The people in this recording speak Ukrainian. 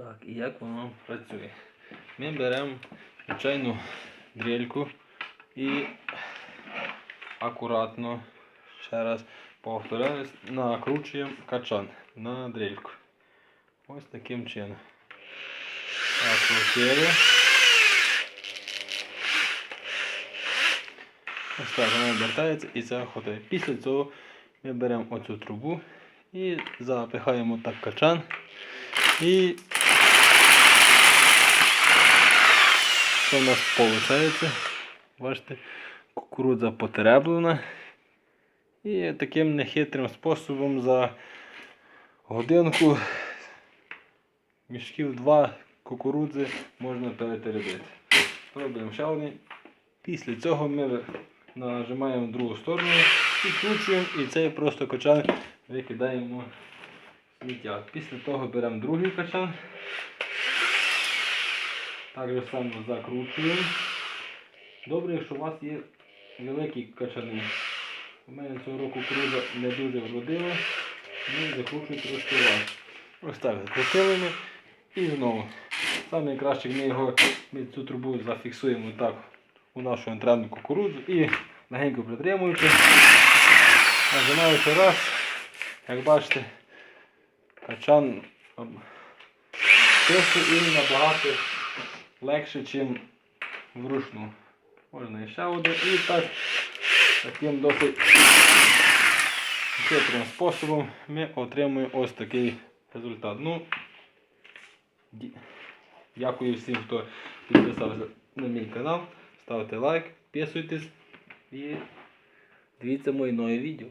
Так, і як воно працює? Ми беремо звичайну дрельку і акуратно, ще раз повторяюсь, накручуємо качан на дрельку. Ось таким чином. Так, крутили. Ось так вона обертається і це ходить. Після цього ми беремо оцю трубу і запихаємо так качан. І що в нас виходить? Бачите, кукурудза потереблена. І таким нехитрим способом за годинку мішків два кукурудзи можна перетеребити. Пробуємо ще. Після цього ми нажимаємо в другу сторону, підкручуємо і цей просто качан викидаємо сміття. Після того беремо другий качан. Так само закручуємо. Добре, якщо у вас є великі качани. У мене цього року круза не дуже вродила, ну закручую трошки вас. Ось так закрутили і знову. Саме краще ми його ми цю трубу зафіксуємо так у нашу антенну кукурудзу і легенько притримуючи, нажимаючи раз, як бачите, качан об- і набагато легше, ніж вручну. Можна і ще один. І так, таким досить хитрим способом ми отримуємо ось такий результат. Ну, Дякую всім, хто підписався на мій канал. Ставте лайк, підписуйтесь і дивіться мої нові відео.